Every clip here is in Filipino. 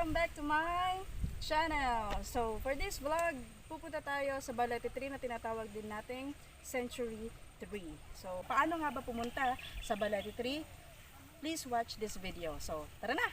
welcome back to my channel. So, for this vlog, pupunta tayo sa Balete 3 na tinatawag din nating Century 3. So, paano nga ba pumunta sa Balete 3? Please watch this video. So, tara na!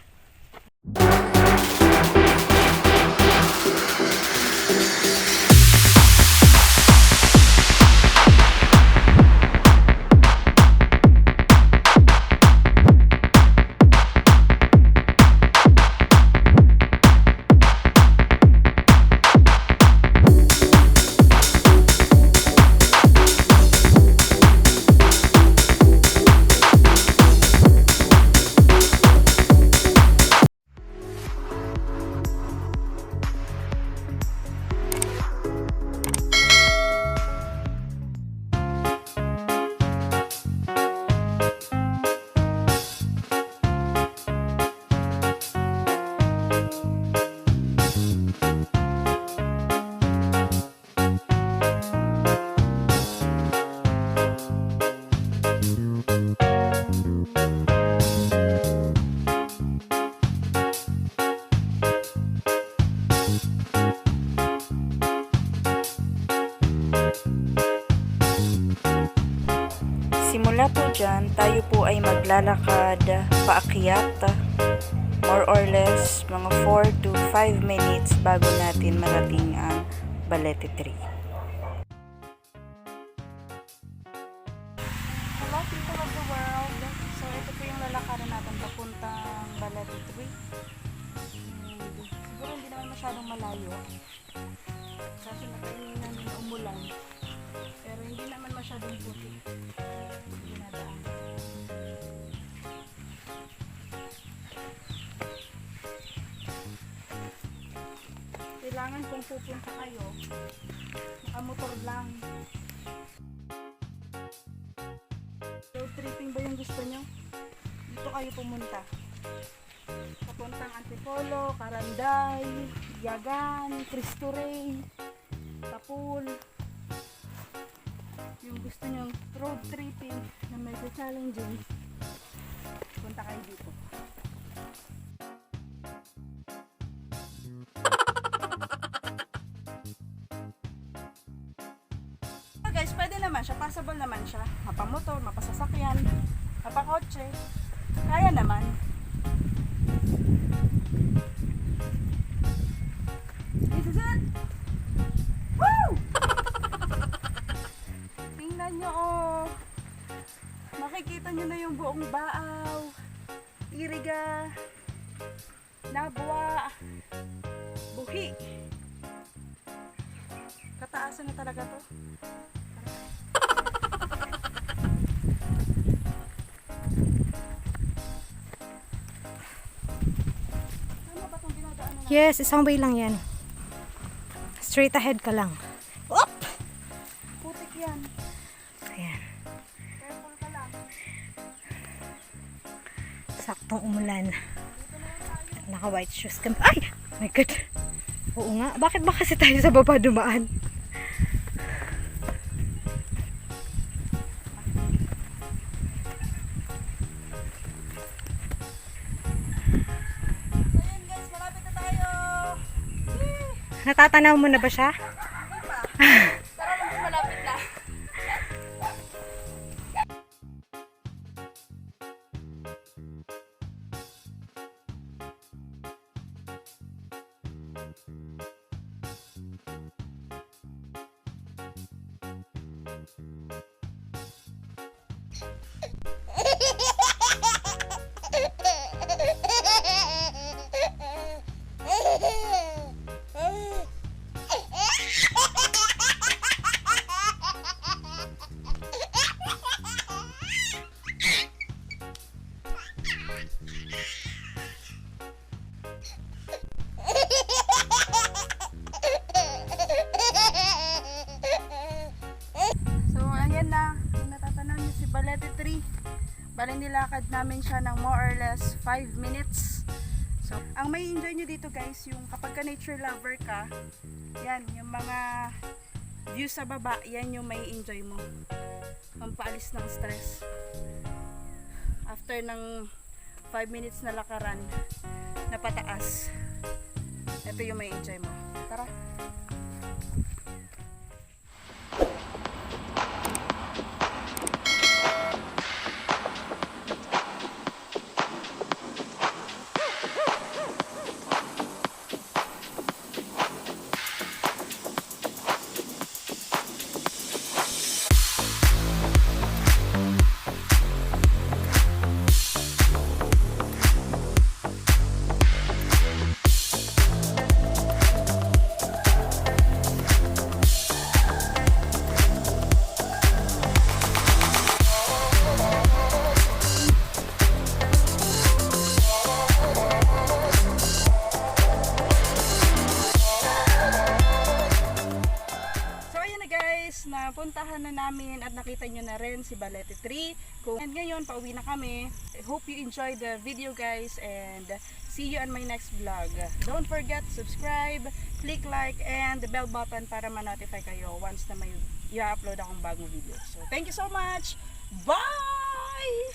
Simula po dyan, tayo po ay maglalakad paakyat more or less mga 4 to 5 minutes bago natin marating ang Balete 3. Hello people of the world! So ito po yung lalakaran natin papuntang Balete 3. And, siguro hindi naman masyadong malayo. Kasi nakaininan na umulan. Pero hindi naman masyadong puti. Kailangan kung pupunta kayo, nakamotor lang. Road tripping ba yung gusto nyo? Dito kayo pumunta. Papuntang Antipolo, Caranday, Yagan, Cristo Rey, Tapul. Yung gusto nyo road tripping na medyo challenging, punta kayo dito. Passable naman siya. Mapamotor, mapasasakyan, mapakotse. Kaya naman. This is it! Woo! Tingnan nyo oh. Makikita nyo na yung buong baaw. Iriga. Nabwa. Buhi. Kataasan na talaga to. Yes, isang way lang yan. Straight ahead ka lang. Op! Putik yan. Ayan. Careful ka lang. Saktong umulan. Naka white shoes ka. Ay! My God. Oo nga. Bakit ba kasi tayo sa baba dumaan? Natatanaw mo na ba siya? Balete 3. Baling nilakad namin siya ng more or less 5 minutes. So, ang may enjoy nyo dito guys, yung kapag ka nature lover ka, yan, yung mga views sa baba, yan yung may enjoy mo. Pampaalis ng stress. After ng 5 minutes na lakaran, na pataas. Ito yung may enjoy mo. Tara. Napuntahan na namin at nakita nyo na rin si Balete 3. Kung and ngayon, pauwi na kami. I hope you enjoyed the video guys and see you on my next vlog. Don't forget subscribe, click like and the bell button para ma-notify kayo once na may i-upload akong bagong video. So thank you so much! Bye!